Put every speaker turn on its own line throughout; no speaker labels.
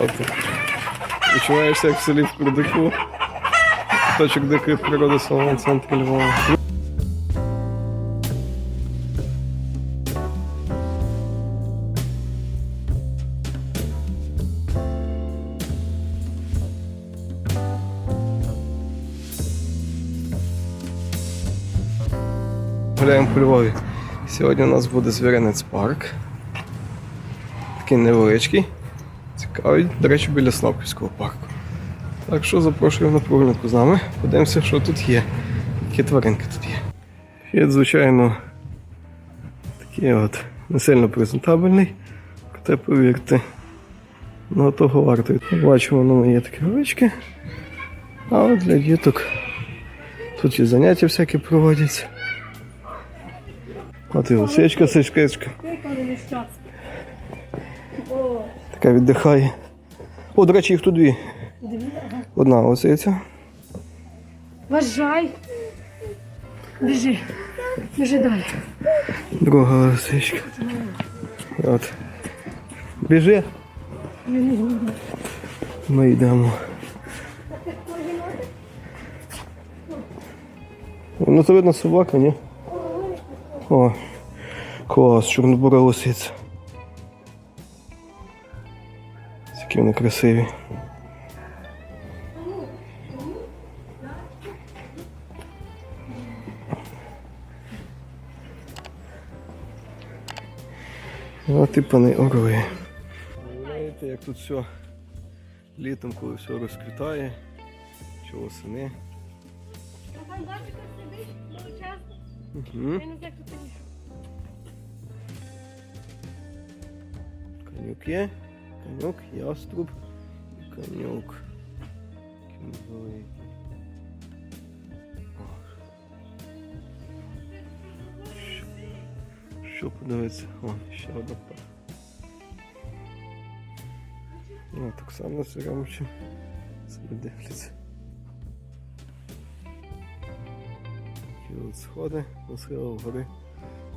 От. Відчуваєшся як в селі в Курдику. Куточок дикої природи самому центрі Львова. Гуляємо по Львові. Сьогодні у нас буде звіринець парк. Такий невеличкий. Цікавий, до речі, біля Снопківського парку. Так що запрошую на прогулянку з нами. Подивимося, що тут є. Які тваринки тут є. Вхід, звичайно, такий от не сильно презентабельний. Проте повірте, ну того варто. Бачимо, воно є такі овечки. А от для діток тут і заняття всякі проводяться. От і осечка, сечка. Така віддихає. О, до речі, їх тут дві. Одна осиця.
Вважай. Біжи. Біжи далі.
Друга лисичка. От. Біжи. Ми йдемо. Ну це видно собака, ні? О, клас, чорнобура лисиця. Які вони красиві. От і пани орли. Уявляєте, як тут все літом, коли все розквітає, чи восени.
Там бачиш, сидиш, величезно.
Угу.
Тут.
Конюк є, конюк, яструб, і. Кінзовий. Що- подивитися? О, ще одна пара. Ну, так само сиромче. Себе дивляться. От сходи на схилах гори.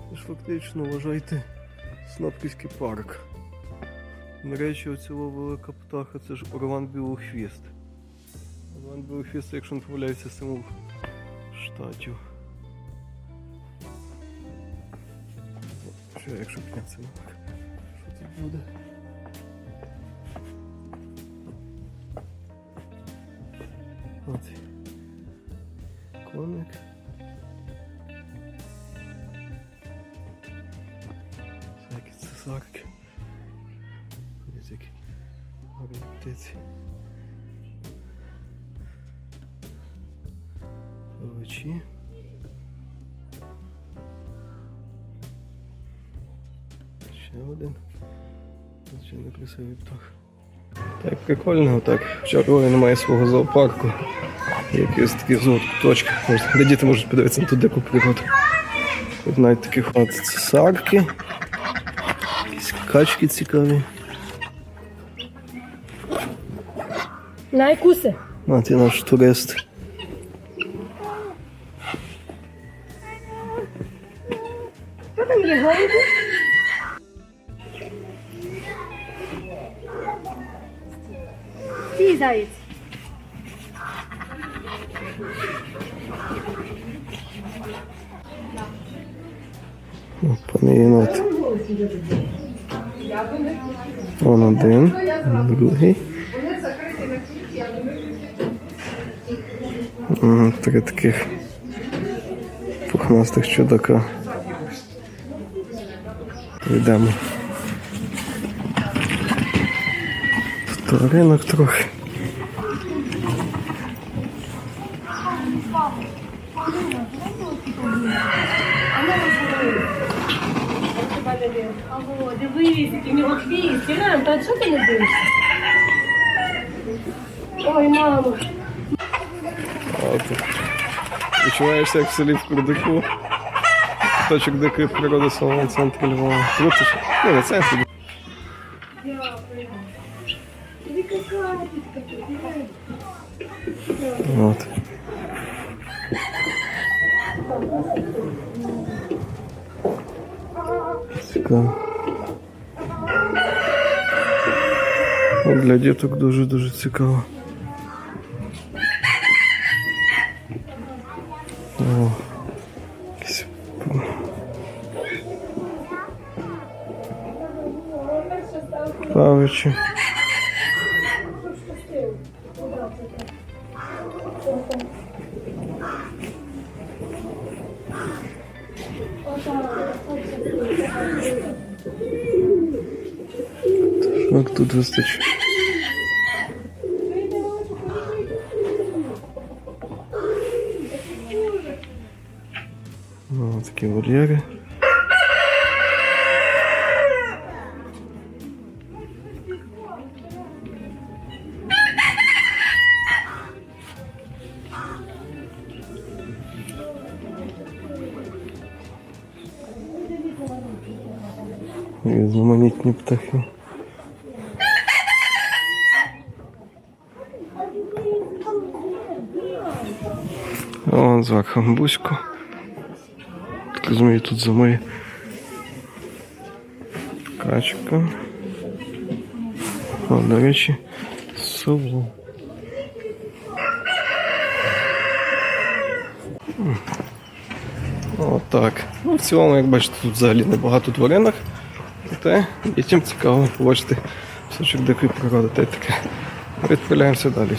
Це ж фактично вважайте Снопківський парк. До речі, оцього велика птаха це ж Орлан Білохвіст. Орлан Білохвіст, якщо не помиляюся, символ штатів. Що, якщо піднятися наверх? Що тут буде? От. Коник. Всякі цесарки. Птиці. Павичі. Ще один. Ще не красивий птах. Так, прикольно, так. В Чарові немає свого зоопарку. Якісь такі зоокуточки, Можна- де діти можуть подивитися на ту дику природу. Тут навіть такі от цесарки. Якісь качки цікаві.
Найкуси.
От і наш турист.
Що там є, голуби? Стій, заєць.
Пане єнот. Он один, другий. Ага, Три таких пухнастих чудака. Йдемо. Тут ринок трохи.
Або дивись, в нього хвіст. Ірем, та що ти не дивишся? Ой, мамо.
От. Відчуваєшся як в селі в Курдику. Куточок дикої природи в самому центрі Львова. Круто ж. Ну, не центрі.
Тобі какатечка, тобі.
От. Цікаво. От Для діток дуже-дуже цікаво. Павичі. Як тут вистачить? Ну, такі вольєри. Різноманітні птахи. Вон зверху бузько. Так розумію, тут зимою качка. О, до речі, село. Отак. Ну, в цілому, як бачите, тут взагалі небагато тваринок. Проте дітям цікаво побачити кусочок дикої природи. Та й таке. Відправляємося далі.